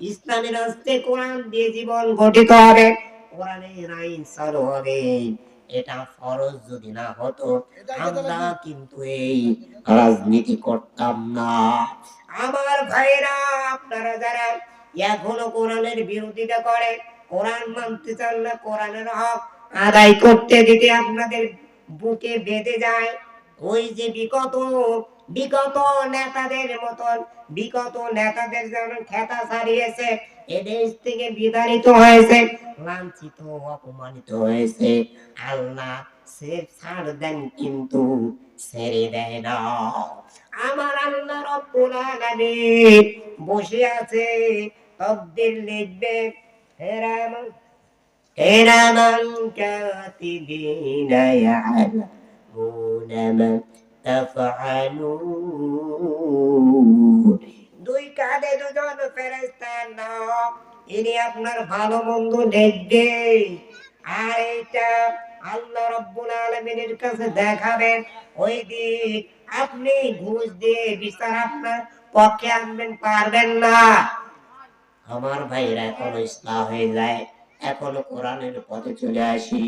ইসলামের রাস্তে কোরআন দিয়ে জীবন গঠিত হবে কোরআনের আইন চালু হবে। এটা ফরজ যদি না হতো, আমরা কিন্তু এই রাজনীতি করতাম না। আমার ভাইরা আপনারা যারা এখনও কোরআনের বিরোধিতা করে, কোরআন মানতে চান না, কোরআনের হক আদায় করতে দিতে আপনাদের বুকে বেঁধে যায় ওই যে বিগত বিগত নেতাদের মতন, বিগত নেতাদের যেমন খেতা ছাড়িয়েছে এদেশ থেকে বিতাড়িত হয়েছে, লাঞ্ছিত, অপমানিত হয়েছে। আল্লাহ সে ছাড় দেন কিন্তু ছেড়ে দেয় না। আমার আল্লাহ রব্বুল আলামিন বসে আছে, তকদির লিখবে হেরামান হেরামান কাতিবিনা ইয়ালামুনা মা তাফআলুন দুই কাঁধে দুজন ফেরেশতার নাম ইনি আপনার ভালো মন্দ লিখবে আর এটা আল্লাহ রব্বুল আলামিনের কাছে দেখাবেন। ওই দিক আপনি ঘুষ দিয়ে বিচার আপনার পক্ষে আনবেন পারবেন না। আমার ভাইরা এখনও ইসলাম হয়ে যায় এখনও কোরআনের পথে চলে আসি।